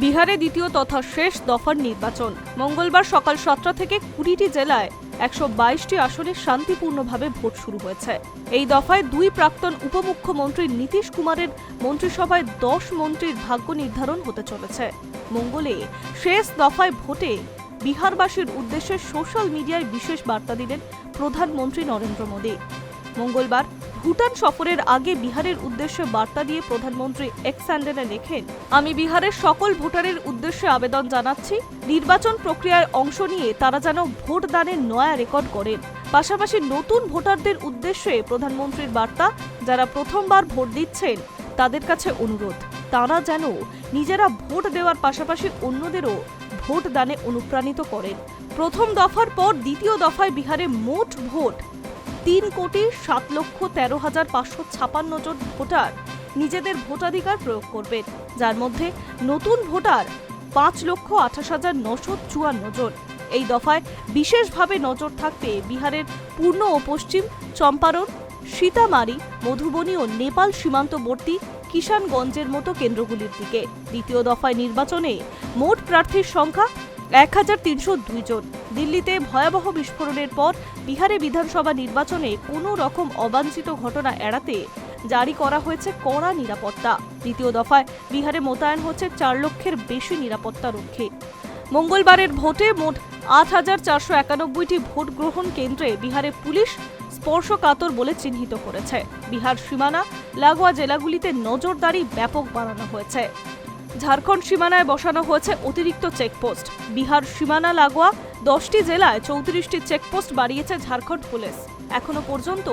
বিহারে দ্বিতীয় তথা শেষ দফার নির্বাচন। মঙ্গলবার সকাল সাতটা থেকে কুড়িটি জেলায় একশো বাইশটি আসনে শান্তিপূর্ণভাবে ভোট শুরু হয়েছে। এই দফায় দুই প্রাক্তন উপমুখ্যমন্ত্রী নীতিশ কুমারের মন্ত্রিসভায় দশ মন্ত্রীর ভাগ্য নির্ধারণ হতে চলেছে। মঙ্গলে শেষ দফায় ভোটে বিহারবাসীর উদ্দেশ্যে সোশ্যাল মিডিয়ায় বিশেষ বার্তা দিলেন প্রধানমন্ত্রী নরেন্দ্র মোদী। মঙ্গলবার ভুটান সফরের আগে বিহারের উদ্দেশ্যে বার্তা দিয়ে প্রধানমন্ত্রী এক্স স্যান্ডেলে লেখেন, আমি বিহারের সকল ভোটারের উদ্দেশ্যে আবেদন জানাচ্ছি। নির্বাচন প্রক্রিয়ায় অংশ নিয়ে তারা যেন ভোট দানের নয়া রেকর্ড করেন পাশাপাশি নতুন ভোটারদের উদ্দেশ্যে প্রধানমন্ত্রীর বার্তা, যারা প্রথমবার ভোট দিচ্ছেন, তাদের কাছে অনুরোধ, তারা যেন নিজেরা ভোট দেওয়ার পাশাপাশি অন্যদেরও ভোট দানে অনুপ্রাণিত করেন। প্রথম দফার পর দ্বিতীয় দফায় বিহারে মোট ভোট তিন কোটি সাত লক্ষ তেরো হাজার পাঁচশো ছাপান্ন জন ভোটার নিজেদের ভোটাধিকার প্রয়োগ করবেন, যার মধ্যে নতুন ভোটার পাঁচ লক্ষ আঠাশ হাজার নশো চুয়ান্ন জন। এই দফায় বিশেষভাবে নজর থাকবে বিহারের পূর্ণ ও পশ্চিম চম্পারণ, সীতামারি, মধুবনী ও নেপাল সীমান্তবর্তী কিষানগঞ্জের মতো কেন্দ্রগুলির দিকে। দ্বিতীয় দফায় নির্বাচনে মোট প্রার্থীর সংখ্যা এক হাজার তিনশো দুই জন। দিল্লিতে ভয়াবহ বিস্ফোরণের পর বিহারে বিধানসভা নির্বাচনে কোনো রকম অবাঞ্ছিত ঘটনা এড়াতে জারি করা হয়েছে কড়া নিরাপত্তা। দ্বিতীয় দফায় বিহারে মোতায়েন হচ্ছে চার লক্ষের বেশি নিরাপত্তা রক্ষী। মঙ্গলবারের ভোটে মোট আট হাজার চারশো একানব্বইটি ভোট গ্রহণ কেন্দ্রে বিহারে পুলিশ স্পর্শকাতর বলে চিহ্নিত করেছে। বিহার সীমানা, লাগোয়া জেলাগুলিতে নজরদারি ব্যাপক বাড়ানো হয়েছে। ঝাড়খণ্ড সীমানায় বসানো হয়েছে অতিরিক্ত চেকপোস্ট। বিহার সীমানা লাগোয়া দশটি জেলায় চৌত্রিশটি চেকপোস্ট বাড়িয়েছে ঝাড়খণ্ড পুলিশ। এখনও পর্যন্ত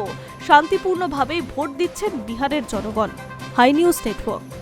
শান্তিপূর্ণভাবেই ভোট দিচ্ছেন বিহারের জনগণ। Hi news network.